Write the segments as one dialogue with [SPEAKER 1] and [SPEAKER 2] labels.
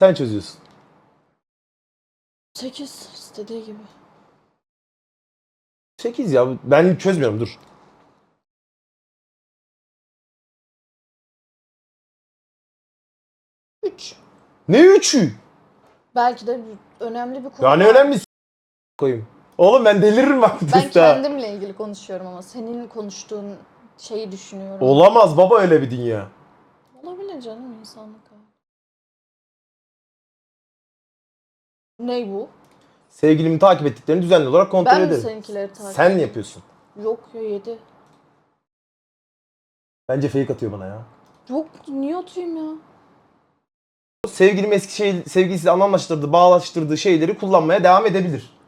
[SPEAKER 1] Sen çözüyorsun.
[SPEAKER 2] 8 istediği gibi.
[SPEAKER 1] 8 ya. Ben çözmüyorum dur.
[SPEAKER 2] Üç.
[SPEAKER 1] Ne 3'ü?
[SPEAKER 2] Belki de bir- önemli bir konu.
[SPEAKER 1] Ya ne
[SPEAKER 2] var.
[SPEAKER 1] önemli s- koyayım. Oğlum ben deliririm bak.
[SPEAKER 2] Ben
[SPEAKER 1] testa.
[SPEAKER 2] kendimle ilgili konuşuyorum ama senin konuştuğun şeyi düşünüyorum.
[SPEAKER 1] Olamaz baba öyle bir dünya.
[SPEAKER 2] Olabilir canım insanlık hali. Ne bu?
[SPEAKER 1] Sevgilimin takip ettiklerini düzenli olarak kontrol
[SPEAKER 2] Ben mi
[SPEAKER 1] ederim.
[SPEAKER 2] seninkileri takip
[SPEAKER 1] Sen mi yapıyorsun?
[SPEAKER 2] Yok ya 7.
[SPEAKER 1] Bence fake atıyor bana ya.
[SPEAKER 2] Yok niye atayım ya?
[SPEAKER 1] Sevgilim eski şey, sevgilisiyle anlamlaştırdığı, bağlaştırdığı şeyleri kullanmaya devam edebilir.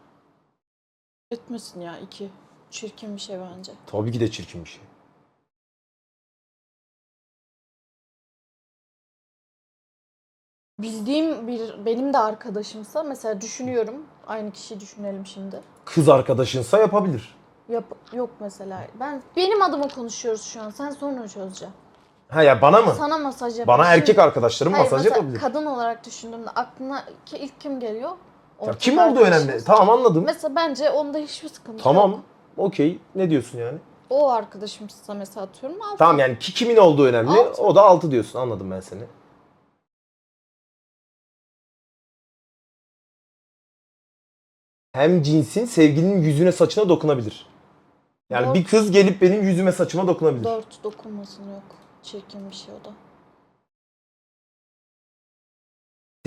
[SPEAKER 2] Etmesin ya 2. Çirkin bir şey bence.
[SPEAKER 1] Tabii ki de çirkin bir şey.
[SPEAKER 2] Bildiğim bir benim de arkadaşımsa mesela düşünüyorum. Aynı kişiyi düşünelim şimdi.
[SPEAKER 1] Kız arkadaşınsa yapabilir.
[SPEAKER 2] Yap, yok mesela. Ben benim adıma konuşuyoruz şu an. Sen sonra çözeceksin.
[SPEAKER 1] Ha ya bana mı?
[SPEAKER 2] Sana masaj yapar.
[SPEAKER 1] Bana erkek arkadaşlarım
[SPEAKER 2] Hayır,
[SPEAKER 1] masaj
[SPEAKER 2] mesela
[SPEAKER 1] yapabilir.
[SPEAKER 2] kadın olarak düşündüğümde aklına ki ilk kim geliyor?
[SPEAKER 1] Ya
[SPEAKER 2] Ortak
[SPEAKER 1] kim olduğu önemli. Tamam anladım.
[SPEAKER 2] Mesela bence onda hiçbir sıkıntı
[SPEAKER 1] Tamam.
[SPEAKER 2] yok.
[SPEAKER 1] Okey. Ne diyorsun yani?
[SPEAKER 2] O arkadaşımsa mesela atıyorum altı.
[SPEAKER 1] Tamam yani ki kimin olduğu önemli.
[SPEAKER 2] Altı.
[SPEAKER 1] O da 6 diyorsun. Anladım ben seni. Hem cinsin sevgilinin yüzüne saçına dokunabilir. Yani
[SPEAKER 2] Doğru.
[SPEAKER 1] bir kız gelip benim yüzüme saçıma dokunabilir.
[SPEAKER 2] Dört dokunmasın yok. Çirkin bir şey o da.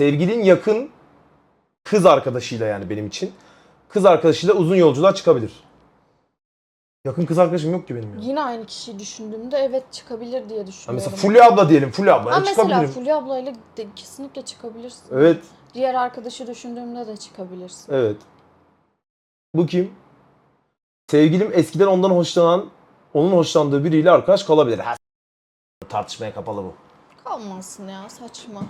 [SPEAKER 1] Sevgilin yakın kız arkadaşıyla yani benim için. Kız arkadaşıyla uzun yolculuğa çıkabilir. Yakın kız arkadaşım yok ki benim ya.
[SPEAKER 2] Yine aynı kişiyi düşündüğümde evet çıkabilir diye
[SPEAKER 1] Ha
[SPEAKER 2] düşünüyorum.
[SPEAKER 1] mesela Fulya abla diyelim. Fulya abla.
[SPEAKER 2] Ha
[SPEAKER 1] Yani
[SPEAKER 2] mesela
[SPEAKER 1] çıkabilirim.
[SPEAKER 2] Fulya ablayla de kesinlikle çıkabilirsin.
[SPEAKER 1] Evet.
[SPEAKER 2] Diğer arkadaşı düşündüğümde de çıkabilirsin.
[SPEAKER 1] Evet. Bu kim? Sevgilim eskiden ondan hoşlanan, onun hoşlandığı biriyle arkadaş kalabilir. Ha, tartışmaya kapalı bu.
[SPEAKER 2] Kalmasın ya saçma.